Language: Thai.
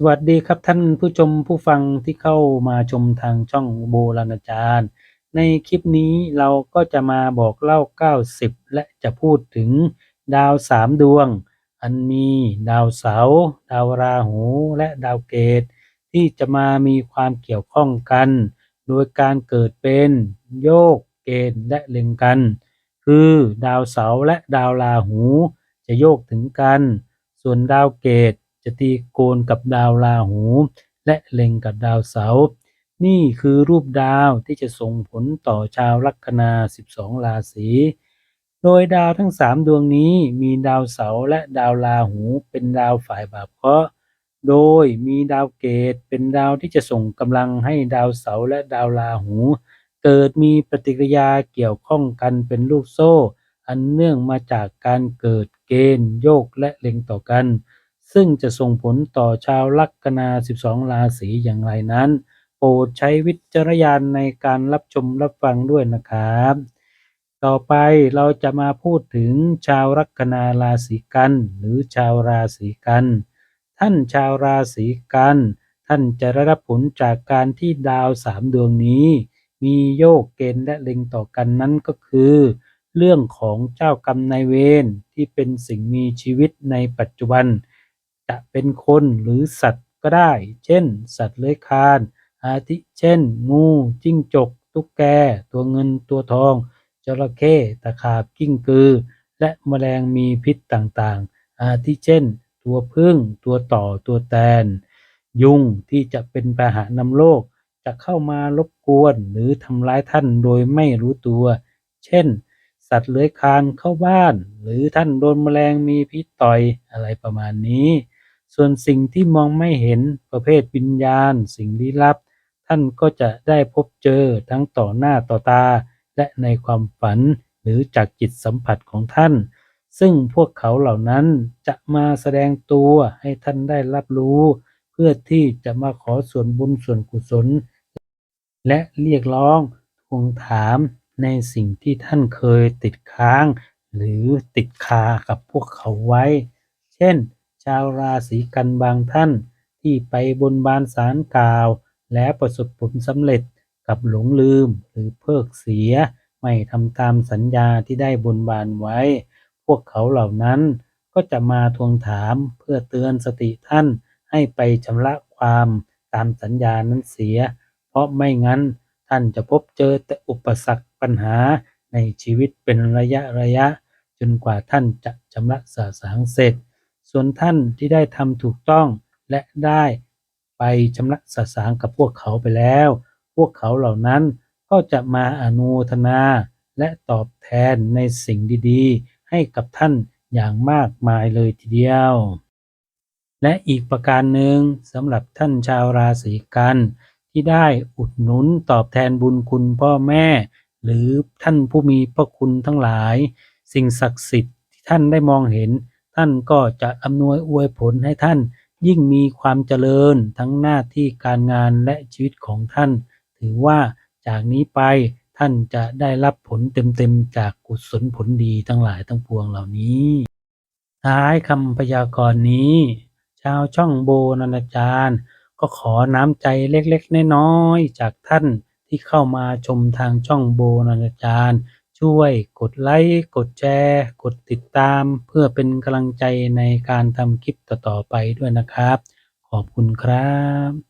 สวัสดีครับท่านผู้ชมผู้ฟังที่เข้ามาชมทางช่องโบราณอาจารย์ ในคลิปนี้เราก็จะมาบอกเล่า 90 และจะพูดถึงดาวสามดวง อันมีดาวเสาร์ดาวราหูและดาวเกต ที่จะมามีความเกี่ยวข้องกัน โดยการเกิดเป็นโยกเกณฑ์และเล็งกัน คือดาวเสาร์และดาวราหูจะโยกถึงกัน ส่วนดาวเกต จะตีโกนกับดาวราหู และเล็งกับดาวเสาร์นี่คือรูปดาวที่จะส่งผลต่อชาวลัคนา 12 ราศีโดยดาวทั้งสามดวงนี้มีดาวเสาร์และดาวราหูเป็นดาวฝ่ายบาปเคราะห์โดยมีดาวเกตเป็นดาวที่จะส่งกำลังให้ดาวเสาร์และดาวราหู เกิดมีปฏิกิริยาเกี่ยวข้องกันเป็นลูกโซ่ อันเนื่องมาจากการเกิดเกณฑ์โยกและเล็งต่อกัน ซึ่งจะส่งผลต่อชาวลัคนา 12 ราศีอย่างไรนั้น โปรดใช้วิจารณญาณในการรับชมรับฟังด้วยนะครับ ต่อไปเราจะมาพูดถึงชาวลัคนาราศีกัน หรือชาวราศีกัน ท่านชาวราศีกัน ท่านจะได้รับผลจากการที่ดาวสามดวงนี้ มีโยกเกณฑ์และเล็งต่อกันนั้นก็คือเรื่องของเจ้ากรรมนายเวรที่เป็นสิ่งมีชีวิตในปัจจุบัน จะเป็นคนหรือสัตว์ก็ได้ เช่น สัตว์เลื้อยคลาน อาทิเช่น งูจิ้งจก ตุ๊กแก ตัวเงินตัวทอง จระเข้ตะขาบกิ้งกือ และแมลงมีพิษต่างๆ อาทิเช่น ตัวผึ้งตัวต่อตัวแตน ยุงที่จะเป็นพาหะนำโรคจะเข้ามารบกวนหรือทำร้ายท่านโดยไม่รู้ตัว เช่น สัตว์เลื้อยคลานเข้าบ้าน หรือท่านโดนแมลงมีพิษต่อยอะไรประมาณนี้ ส่วนสิ่งที่มองไม่เห็นประเภทวิญญาณ สิ่งลี้ลับ ท่านก็จะได้พบเจอทั้งต่อหน้าต่อตา และในความฝันหรือจากจิตสัมผัสของท่าน ซึ่งพวกเขาเหล่านั้นจะมาแสดงตัวให้ท่านได้รับรู้ เพื่อที่จะมาขอส่วนบุญส่วนกุศล และเรียกร้องทวงถามในสิ่งที่ท่านเคยติดค้าง หรือติดคากับพวกเขาไว้ เช่น ชาวราศีกันบางท่านที่ไปบนบานสารกล่าว แล้วประสบผลสำเร็จกับหลงลืมหรือเพิกเสีย ไม่ทำตามสัญญาที่ได้บนบานไว้ พวกเขาเหล่านั้นก็จะมาทวงถามเพื่อเตือนสติท่านให้ไปชำระความตามสัญญานั้นเสีย เพราะไม่งั้นท่านจะพบเจอแต่อุปสรรคปัญหาในชีวิตเป็นระยะระยะ จนกว่าท่านจะชำระสาสางเสร็จ ส่วนท่านที่ได้ทำถูกต้องและได้ไปชำระสาสางกับพวกเขาไปแล้ว พวกเขาเหล่านั้นก็จะมาอนุทนาและตอบแทนในสิ่งดีๆ ให้กับท่านอย่างมากมายเลยทีเดียว และอีกประการหนึ่งสำหรับท่านชาวราศีกัน ที่ได้อุดหนุนตอบแทนบุญคุณพ่อแม่ หรือท่านผู้มีพระคุณทั้งหลาย สิ่งศักดิ์สิทธิ์ที่ท่านได้มองเห็น ท่านก็จะอำนวยอวยผลให้ท่านยิ่งมีความเจริญทั้งหน้าที่การงานและชีวิตของท่าน ถือว่าจากนี้ไปท่านจะได้รับผลเต็มๆจากกุศลผลดีทั้งหลายทั้งปวงเหล่านี้ ท้ายคำพยากรณ์นี้ ชาวช่องโบนันจารย์ ก็ขอน้ำใจเล็กๆน้อยๆจากท่านที่เข้ามาชมทางช่องโบนันจารย์ ช่วยกดไลค์ กดแชร์ กดติดตาม เพื่อเป็นกำลังใจในการทำคลิปต่อๆไปด้วยนะครับ ขอบคุณครับ